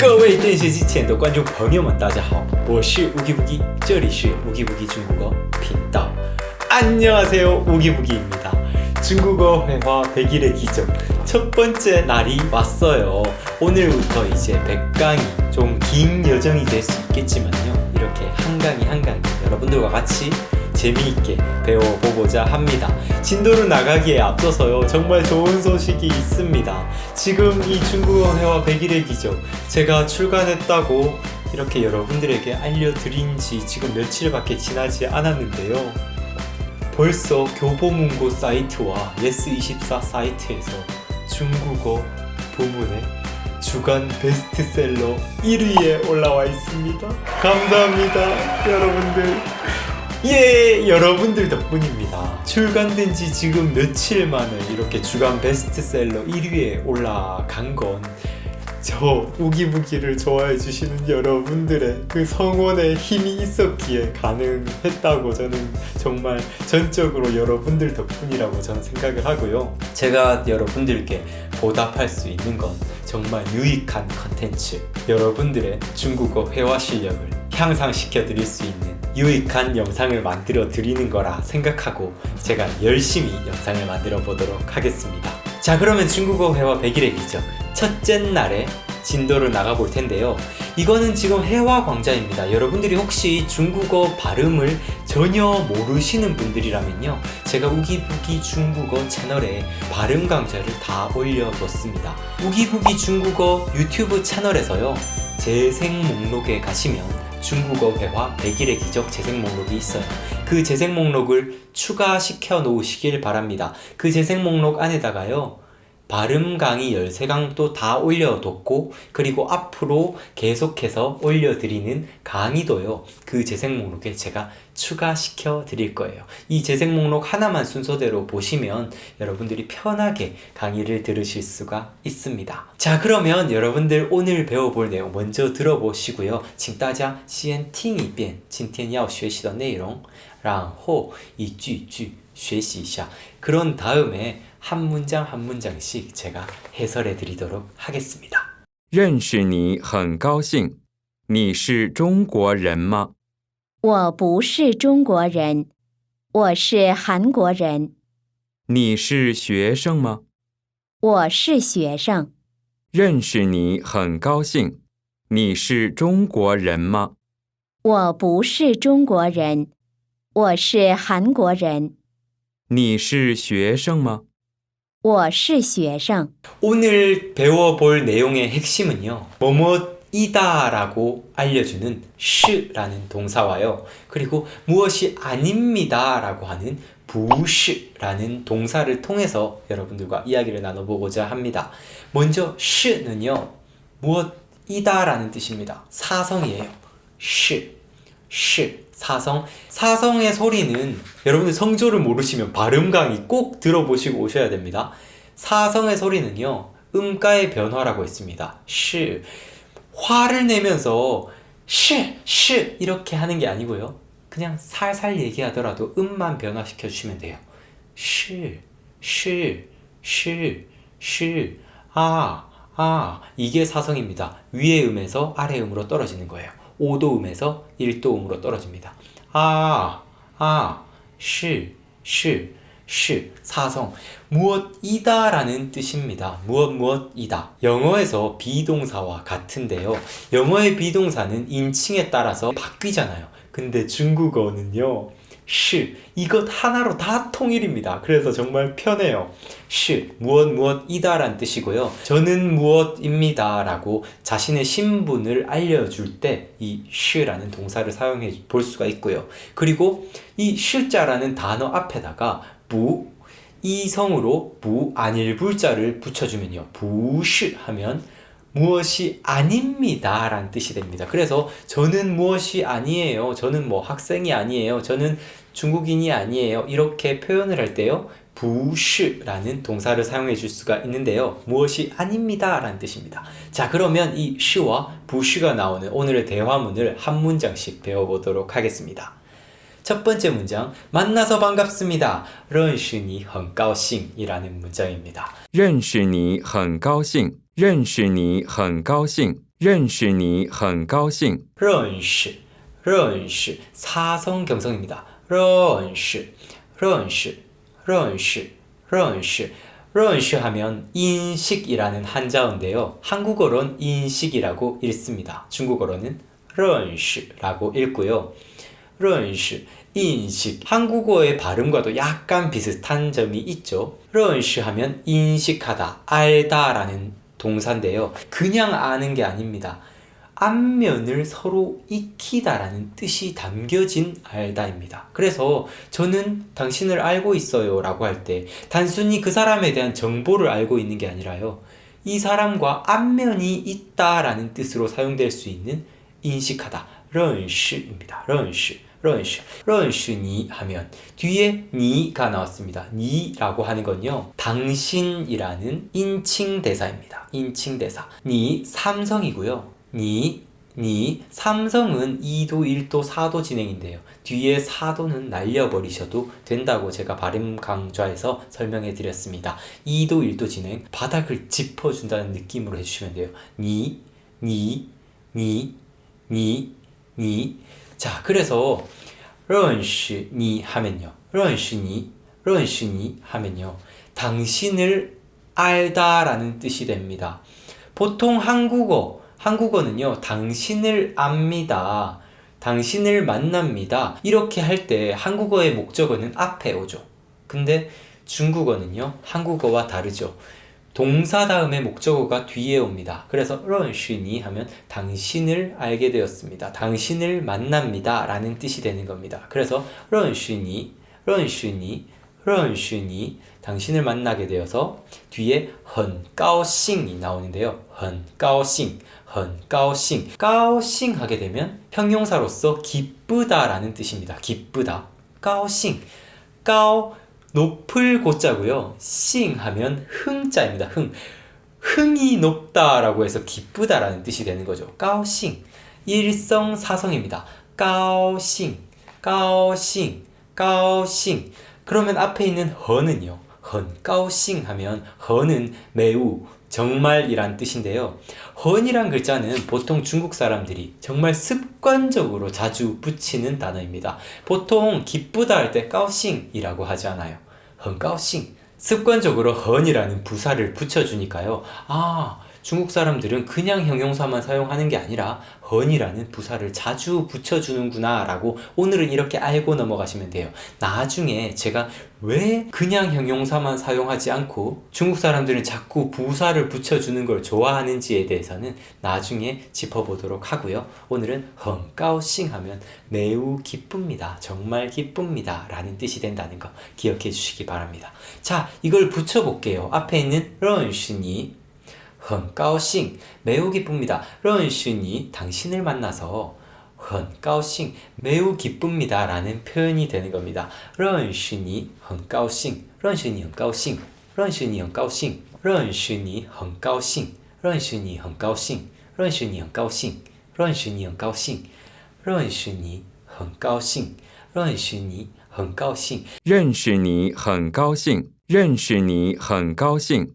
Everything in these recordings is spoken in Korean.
各位电视机前的观众朋友们，大家好，我是乌기부기，这里是乌기부기 중국어频道。 안녕하세요, 우기부기입니다. 중국어 회화 100일의 기적 첫 번째 날이 왔어요. 오늘부터 이제 100강이 좀 긴 여정이 될 수 있겠지만요. 이렇게 한 강이 한 강이 여러분들과 같이 재미있게 배워보고자 합니다. 진도를 나가기에 앞서서요. 정말 좋은 소식이 있습니다. 지금 이 중국어 회화 100일의 기적 제가 출간했다고 이렇게 여러분들에게 알려드린 지 지금 며칠밖에 지나지 않았는데요. 벌써 교보문고 사이트와 예스24 사이트에서 중국어 부문의 주간 베스트셀러 1위에 올라와 있습니다. 감사합니다, 여러분들. 예, 여러분들 덕분입니다. 출간된 지 지금 며칠 만에 이렇게 주간 베스트셀러 1위에 올라간 건 저 우기부기를 좋아해 주시는 여러분들의 그 성원의 힘이 있었기에 가능했다고 저는 정말 전적으로 여러분들 덕분이라고 저는 생각을 하고요. 제가 여러분들께 보답할 수 있는 건 정말 유익한 컨텐츠, 여러분들의 중국어 회화 실력을 향상시켜 드릴 수 있는 유익한 영상을 만들어 드리는 거라 생각하고 제가 열심히 영상을 만들어 보도록 하겠습니다. 자, 그러면 중국어 회화 100일의 기적 첫째 날에 진도를 나가 볼 텐데요. 이거는 지금 회화 광자입니다. 여러분들이 혹시 중국어 발음을 전혀 모르시는 분들이라면요. 제가 우기부기 중국어 채널에 발음 강좌를 다 올려뒀습니다. 우기부기 중국어 유튜브 채널에서요. 재생 목록에 가시면 중국어 회화 100일의 기적 재생 목록이 있어요. 그 재생 목록을 추가시켜 놓으시길 바랍니다. 그 재생 목록 안에다가요. 발음 강의 13강도 다 올려뒀고 그리고 앞으로 계속해서 올려드리는 강의도요. 그 재생 목록에 제가 추가시켜 드릴 거예요. 이 재생 목록 하나만 순서대로 보시면 여러분들이 편하게 강의를 들으실 수가 있습니다. 자, 그러면 여러분들 오늘 배워볼 내용 먼저 들어보시고요. 请大家先听一遍今天要学习的内容然后一句句学习一下 그런 다음에 한 문장 한 문장씩 제가 해설해 드리도록 하겠습니다. 认识你很高兴。你是中国人吗？我不是中国人，我是韩国人，你是学生吗？我是学生。认识你很高兴。你是中国人吗？我不是中国人，我是韩国人，你是学生吗？ 我是学生。 오늘 배워볼 내용의 핵심은요. 뭐뭐이다라고 알려주는 시라는 동사와요. 그리고 무엇이 아닙니다라고 하는 부시라는 동사를 통해서 여러분들과 이야기를 나눠보고자 합니다. 먼저 시는요. 무엇이다라는 뜻입니다. 사성이에요. 시, 시, 사성. 사성의 소리는 여러분들 성조를 모르시면 발음 강의 꼭 들어보시고 오셔야 됩니다. 사성의 소리는요, 음가의 변화라고 했습니다. 시. 화를 내면서 시, 시 이렇게 하는 게 아니고요. 그냥 살살 얘기하더라도 음만 변화시켜 주시면 돼요. 시, 시, 시, 시, 아, 아. 이게 사성입니다. 위의 음에서 아래 음으로 떨어지는 거예요. 5도 음에서 1도 음으로 떨어집니다. 아, 아, 시, 시, 시, 사성. 무엇이다 라는 뜻입니다. 무엇, 무엇이다. 영어에서 비동사와 같은데요. 영어의 비동사는 인칭에 따라서 바뀌잖아요. 근데 중국어는요. 시, 이것 하나로 다 통일입니다. 그래서 정말 편해요. 시, 무엇, 무엇이다란 뜻이고요. 저는 무엇입니다. 라고 자신의 신분을 알려줄 때 이 시라는 동사를 사용해 볼 수가 있고요. 그리고 이 시자라는 단어 앞에다가 부, 이성으로 부, 아닐 불자를 붙여주면요. 부시 하면 무엇이 아닙니다. 라는 뜻이 됩니다. 그래서 저는 무엇이 아니에요. 저는 뭐 학생이 아니에요. 저는 중국인이 아니에요. 이렇게 표현을 할 때요. 부시라는 동사를 사용해 줄 수가 있는데요. 무엇이 아닙니다. 라는 뜻입니다. 자, 그러면 이 시와 부시가 나오는 오늘의 대화문을 한 문장씩 배워보도록 하겠습니다. 첫 번째 문장, 만나서 반갑습니다. 认识你很高兴 이라는 문장입니다. 认识你很高兴。 认识你很高兴。 认识你很高兴。认识认识 사성 경성입니다. 认识认识认识认识认识 하면 인식이라는 한자어인데요. 한국어로는 인식이라고 읽습니다. 중국어로는 认识라고 읽고요. 认识 인식 한국어의 발음과도 약간 비슷한 점이 있죠. 认识 하면 인식하다, 알다라는 동사인데요. 그냥 아는 게 아닙니다. 안면을 서로 익히다라는 뜻이 담겨진 알다입니다. 그래서 저는 당신을 알고 있어요 라고 할 때 단순히 그 사람에 대한 정보를 알고 있는 게 아니라요. 이 사람과 안면이 있다라는 뜻으로 사용될 수 있는 인식하다, 런시입니다. 런시. 런슈. 런슈니 하면 뒤에 니가 나왔습니다. 니라고 하는 건요. 당신이라는 인칭 대사입니다. 인칭 대사. 니 삼성이고요. 니, 니 삼성은 2도, 1도, 4도 진행인데요. 뒤에 4도는 날려버리셔도 된다고 제가 발음 강좌에서 설명해 드렸습니다. 2도, 1도 진행, 바닥을 짚어준다는 느낌으로 해주시면 돼요. 니, 니, 니, 니, 니, 니. 자, 그래서 런쉬니 하면요. 런시니, 런시니 하면요. 당신을 알다라는 뜻이 됩니다. 보통 한국어, 한국어는요. 당신을 압니다. 당신을 만납니다. 이렇게 할 때 한국어의 목적어는 앞에 오죠. 근데 중국어는요. 한국어와 다르죠. 동사 다음에 목적어가 뒤에 옵니다. 그래서 认识你 하면 당신을 알게 되었습니다. 당신을 만납니다. 라는 뜻이 되는 겁니다. 그래서 认识你,认识你,认识你 당신을 만나게 되어서 뒤에 很高兴이 나오는데요. 很高兴,很高兴,高兴 하게 되면 형용사로서 기쁘다라는 뜻입니다. 기쁘다. 高兴,高 높을 고자고요. 싱 하면 흥자입니다. 흥. 흥이 높다라고 해서 기쁘다라는 뜻이 되는 거죠. 까오싱. 일성 사성입니다. 까오싱. 까오싱. 까오싱. 그러면 앞에 있는 허는요. 헌. 까오싱 하면 허는 매우 정말이란 뜻인데요. 헌이란 글자는 보통 중국 사람들이 정말 습관적으로 자주 붙이는 단어입니다. 보통 기쁘다 할 때 까오싱이라고 하지 않아요. 헌 까오싱. 습관적으로 헌이라는 부사를 붙여주니까요. 아, 중국 사람들은 그냥 형용사만 사용하는 게 아니라 번이라는 부사를 자주 붙여주는구나 라고 오늘은 이렇게 알고 넘어가시면 돼요. 나중에 제가 왜 그냥 형용사만 사용하지 않고 중국 사람들은 자꾸 부사를 붙여주는 걸 좋아하는지에 대해서는 나중에 짚어보도록 하고요. 오늘은 헝까오싱 하면 매우 기쁩니다. 정말 기쁩니다. 라는 뜻이 된다는 거 기억해 주시기 바랍니다. 자, 이걸 붙여볼게요. 앞에 있는 런신이 很高兴 매우 기쁩니다. 认识你 당신을 만나서 很高兴 매우 기쁩니다 라는 표현이 되는 겁니다. 认识你很高兴认识你很高兴认识你很高兴认识你很高兴认识你很高兴认识你很高兴认识你很高兴认识你很高兴认识你很高兴认识你很高兴。认识你很高兴。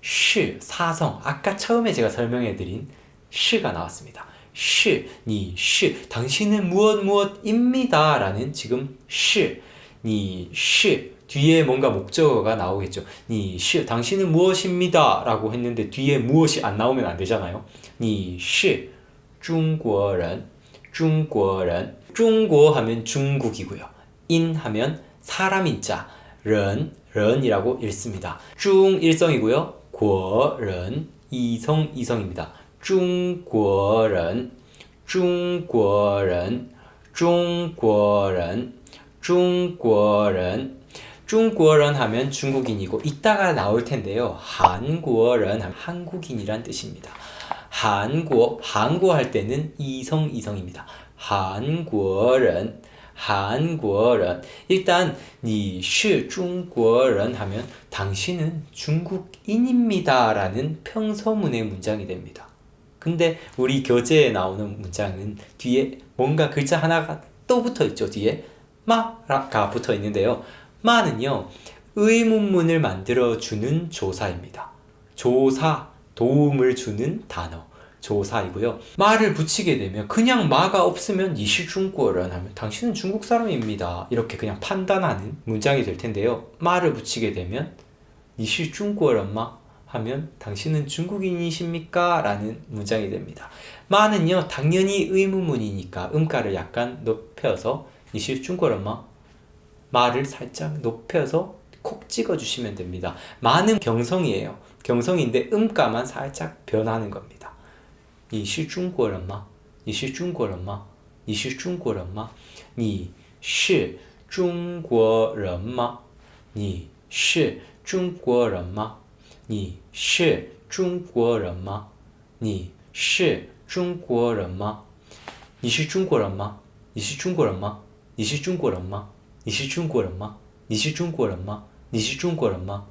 시 사성 아까 처음에 제가 설명해 드린 시가 나왔습니다. 시, 니, 시, 당신은 무엇 무엇입니다. 라는 지금 시, 니, 시, 뒤에 뭔가 목적어가 나오겠죠. 니, 시, 당신은 무엇입니다. 라고 했는데 뒤에 무엇이 안 나오면 안 되잖아요. 니, 시, 중국인, 중국인, 중국 하면 중국이고요. 인 하면 사람인 자, ren, ren이라고 읽습니다. 중 일성이고요. 国人 이성 이성입니다. 중국인 중국인 중국인 중국인 중국인 하면 중국인이고 이따가 나올 텐데요. 한국인 한국인이란 뜻입니다. 한국 한국 할 때는 이성 이성입니다. 한국인 한국인. 일단 你是 중국인 하면 당신은 중국인입니다라는 평서문의 문장이 됩니다. 근데 우리 교재에 나오는 문장은 뒤에 뭔가 글자 하나가 또 붙어 있죠. 뒤에 마라가 붙어 있는데요. 마는요. 의문문을 만들어 주는 조사입니다. 조사, 도움을 주는 단어. 조사이고요. 마를 붙이게 되면 그냥 마가 없으면 이시 중국어를 하면 당신은 중국 사람입니다. 이렇게 그냥 판단하는 문장이 될 텐데요. 마를 붙이게 되면 이시 중국어마 하면 당신은 중국인이십니까? 라는 문장이 됩니다. 마는요 당연히 의문문이니까 음가를 약간 높여서 이시 중국어마 말을 살짝 높여서 콕 찍어 주시면 됩니다. 마는 경성이에요. 경성인데 음가만 살짝 변하는 겁니다. 你是中国人吗？你是中国人吗？你是中国人吗？你是中国人吗？你是中国人吗？你是中国人吗？你是中国人吗？你是中国人吗？你是中国人吗？你是中国人吗？你是中国人吗？你是中国人吗？你是中国人吗？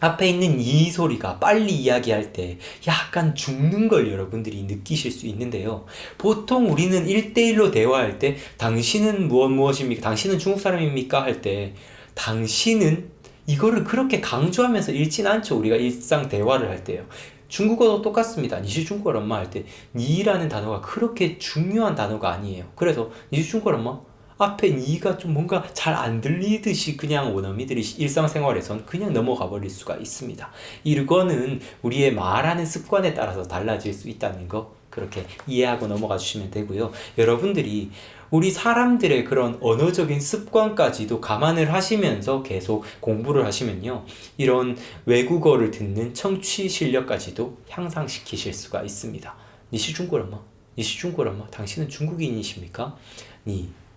앞에 있는 이 소리가 빨리 이야기할 때 약간 죽는 걸 여러분들이 느끼실 수 있는데요. 보통 우리는 1대1로 대화할 때 당신은 무엇 무엇입니까? 당신은 중국 사람입니까? 할 때 당신은 이거를 그렇게 강조하면서 읽진 않죠. 우리가 일상 대화를 할 때요. 중국어도 똑같습니다. 니시 중국어 엄마 할 때 니라는 단어가 그렇게 중요한 단어가 아니에요. 그래서 니시 중국어 엄마 앞에 니가 좀 뭔가 잘 안 들리듯이 그냥 원어민들이 일상생활에선 그냥 넘어가 버릴 수가 있습니다. 이거는 우리의 말하는 습관에 따라서 달라질 수 있다는 거 그렇게 이해하고 넘어가 주시면 되고요. 여러분들이 우리 사람들의 그런 언어적인 습관까지도 감안을 하시면서 계속 공부를 하시면요. 이런 외국어를 듣는 청취 실력까지도 향상시키실 수가 있습니다. 니시 중국어마? 니시 중국어마? 당신은 중국인이십니까? 니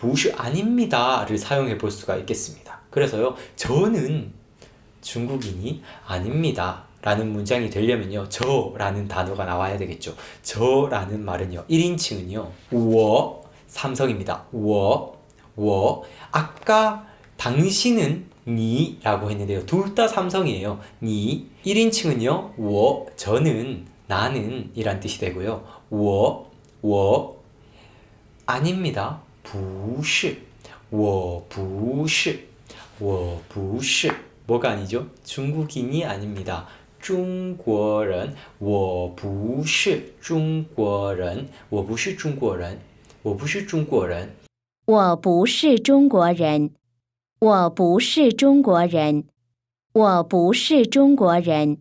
무엇이 아닙니다를 사용해 볼 수가 있겠습니다. 그래서요, 저는 중국인이 아닙니다. 라는 문장이 되려면요, 저 라는 단어가 나와야 되겠죠. 저 라는 말은요, 1인칭은요, 워, 삼성입니다. 워, 워. 아까 당신은 니 라고 했는데요. 둘 다 삼성이에요. 니. 1인칭은요, 워, 저는, 나는 이란 뜻이 되고요. 워, 워, 아닙니다. 不是我不是我不是 뭐가 아니죠? 중국인이 아닙니다. 中国人我不是中国人我不是中国人我不是中国人我不是中国人，我不是中国人，我不是中国人。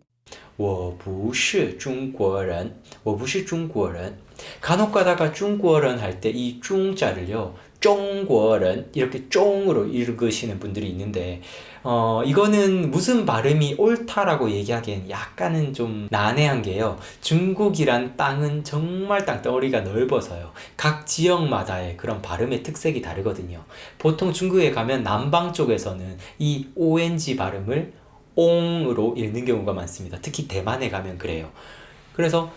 我不是中国人我不是中国人 간혹 가다가 중국어는 할 때 이 중자를요. 중국어는 이렇게 쫑으로 읽으시는 분들이 있는데 어 이거는 무슨 발음이 옳다라고 얘기하기엔 약간은 좀 난해한 게요. 중국이란 땅은 정말 땅덩어리가 넓어서요. 각 지역마다의 그런 발음의 특색이 다르거든요. 보통 중국에 가면 남방 쪽에서는 이 ONG 발음을 옹으로 읽는 경우가 많습니다. 특히 대만에 가면 그래요. 그래서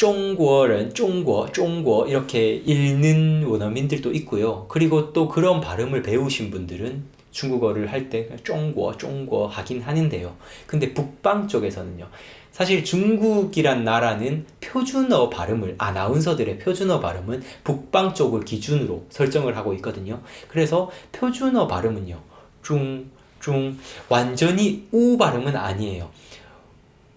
중국인, 중국, 중국 이렇게 읽는 원어민들도 있고요. 그리고 또 그런 발음을 배우신 분들은 중국어를 할 때 중국, 중국 하긴 하는데요. 근데 북방 쪽에서는요. 사실 중국이란 나라는 표준어 발음을 아나운서들의 표준어 발음은 북방 쪽을 기준으로 설정을 하고 있거든요. 그래서 표준어 발음은요. 중, 중 완전히 우 발음은 아니에요.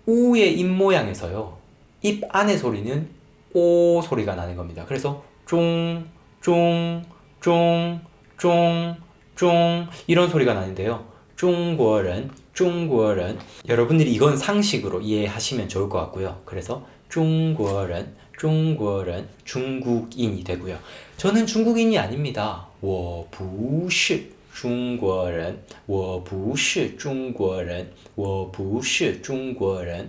우의 입 모양에서요. 입 안의 소리는 오 소리가 나는 겁니다. 그래서 쫑, 쫑, 쫑, 쫑, 쫑 이런 소리가 나는데요. 중국어는 중국어는 여러분들이 이건 상식으로 이해하시면 좋을 것 같고요. 그래서 중국어는 中国人 중국인이 되고요. 저는 중국인이 아닙니다. 我不是中国人我不是中国人我不是中国人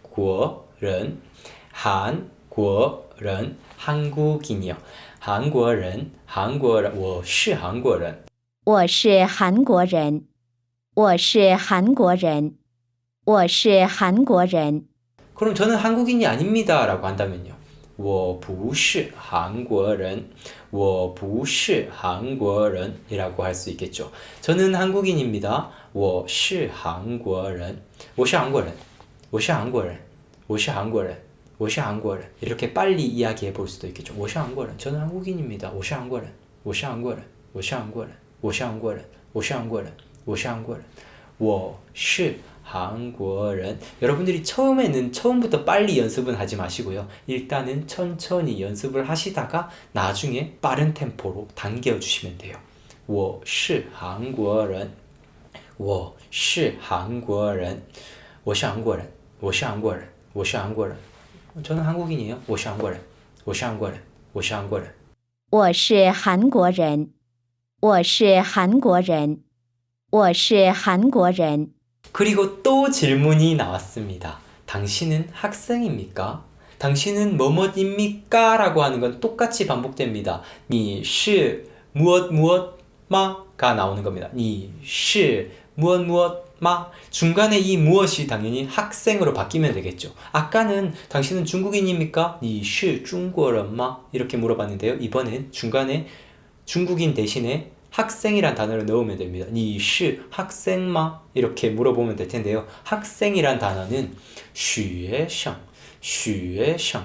국인 한국인 한국인이요. 한국인 한국인 我是韩国人我是韩国人，我是韩国人，我是韩国人， 그럼 저는 한국인이 아닙니다라고 한다면요. 我不是韩国人我不是韩国人이라고 할 수 있겠죠. 저는 한국인입니다. 我是韩国人我是韩国人 我是韩国人我是韩国人我是韩国人이렇게 빨리 이야기해 볼 수도 있겠죠. 我是韩国人 저는 한국인입니다. 我是韩国人我是韩国人我是韩国人我是韩国人我是韩国人我是韩国人我是 한국인 여러분들이 처음에는 처음부터 빨리 연습은 하지 마시고요. 일단은 천천히 연습을 하시다가 나중에 빠른 템포로 당겨 주시면 돼요. 我是韩国人我是韩国人我是韩国人 我是韩国人我是韩国人 저는 한국인이에요. 我是韩国人我是韩国人我是韩国人我是韩国人，我是韩国人，我是韩国人， 그리고 또 질문이 나왔습니다. 당신은 학생입니까? 당신은 뭐뭐입니까? 라고 하는 건 똑같이 반복됩니다. 你是 무엇 무엇 마가 나오는 겁니다. 你是 무엇 무엇 마 중간에 이 무엇이 당연히 학생으로 바뀌면 되겠죠. 아까는 당신은 중국인입니까? 你是中国人吗? 이렇게 물어봤는데요. 이번엔 중간에 중국인 대신에 학생이란 단어를 넣으면 됩니다. 你是 학생吗? 이렇게 물어보면 될 텐데요. 학생이란 단어는 学生,学生,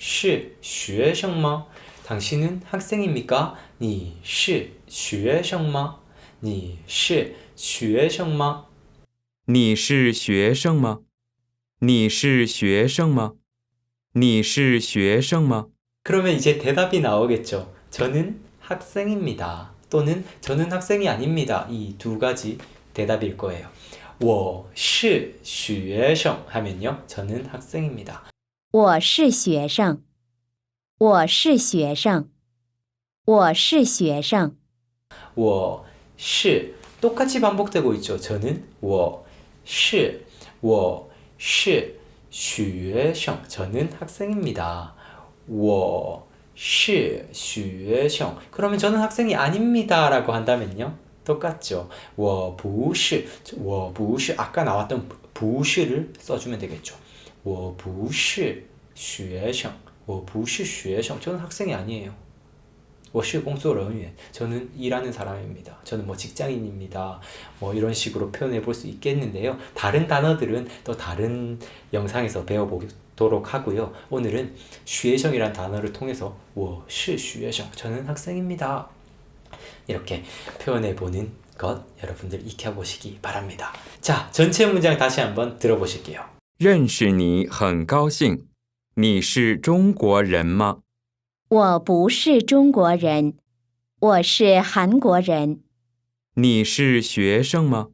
是学生吗？ 당신은 학생입니까? 你是学生吗？你是学生吗？你是学生吗？你是学生吗？你是学生吗？ 그러면 이제 대답이 나오겠죠. 저는 학생입니다. 또는 저는 학생이 아닙니다. 이 두 가지 대답일 거예요. 我是学生 하면요. 저는 학생입니다. 我是学生，我是学生，我是学生，我是 똑같이 반복되고 있죠. 저는 我是我是学生 저는 학생입니다. 我是学生 그러면 저는 학생이 아닙니다라고 한다면요. 똑같죠. 我不是我不是 아까 나왔던 不是를 써주면 되겠죠. 我不是学生我不是学生 저는 학생이 아니에요. 我是工作人员 저는 일하는 사람입니다. 저는 뭐 직장인입니다. 뭐 이런 식으로 표현해 볼 수 있겠는데요. 다른 단어들은 또 다른 영상에서 배워보도록 하고요. 오늘은 学生이란 단어를 통해서 我是学生 저는 학생입니다. 이렇게 표현해 보는 것 여러분들 익혀보시기 바랍니다. 자, 전체 문장 다시 한번 들어보실게요. 认识你很高兴。你是中国人吗？我不是中国人，我是韩国人，你是学生吗？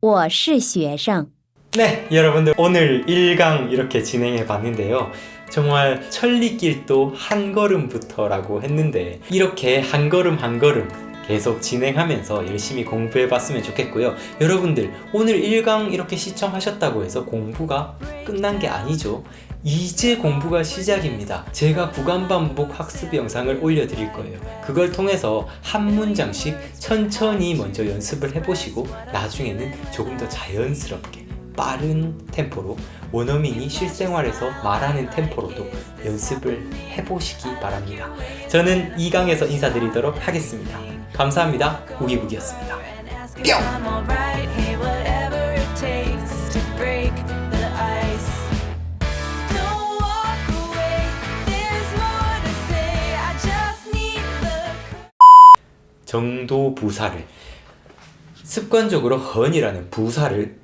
我是学生。 네, 여러분들 오늘 1강 이렇게 진행해 봤는데요. 정말 천리길도 한 걸음부터라고 했는데 이렇게 한 걸음 한 걸음 계속 진행하면서 열심히 공부해 봤으면 좋겠고요. 여러분들 오늘 1강 이렇게 시청하셨다고 해서 공부가 끝난 게 아니죠. 이제 공부가 시작입니다. 제가 구간 반복 학습 영상을 올려드릴 거예요. 그걸 통해서 한 문장씩 천천히 먼저 연습을 해보시고 나중에는 조금 더 자연스럽게 빠른 템포로 원어민이 실생활에서 말하는 템포로도 연습을 해보시기 바랍니다. 저는 이 강에서 인사드리도록 하겠습니다. 감사합니다. 우기부기였습니다. 뿅! 정도 부사를 습관적으로 헌이라는 부사를